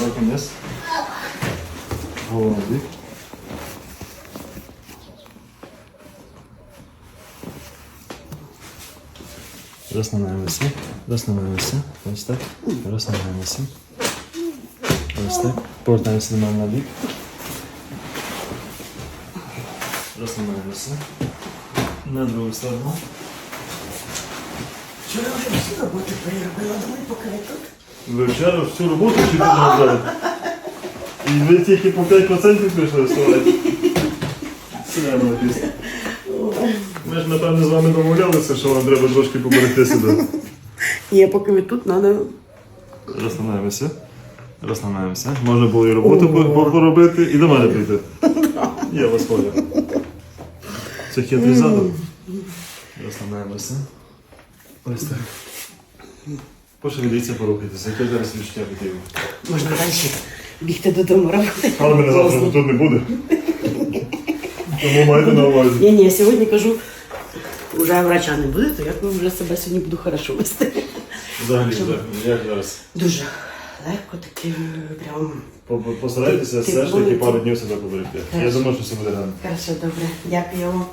Руки вниз. Голову в бік. Розслабляємося. Розслабляємося. Ось так. Розслабляємося. Ось так. Повертаємося до мене на бік. Розслабляємося. На другу сторону. Вчора вже всю роботу переробила, думаю, поки ви тут. Ви вчора всю роботу чи не набрали? І ви тільки по 5% прийшли вставати. Не пісня. Ми ж, напевно, з вами домовлялися, що вам треба трошки поберегти себе. Ні, поки ви тут, треба. Розслабляємося. Розслабляємося. Можна було і роботу по- по- поробити, і до мене прийти. Я вас поняв. Це хитрий задум. Розслабляємося. Ось так. Пошевеліться, порухайтеся. Яке зараз відчуття від його? Можна далі бігти додому робити. Але мене завтра тут не буде. Тому майте на увазі. Ні, ні, я сьогодні кажу, вже врача не буде, то я вже себе сьогодні буду хорошо вести. Взагалі, так, як зараз? Дуже легко, таке прям. По- по- Постарайтеся Ти- ти все ж таки пару днів себе поберегти. Я Хорошо. думаю, що все буде гарно. Хорошо, добре. Дякую вам.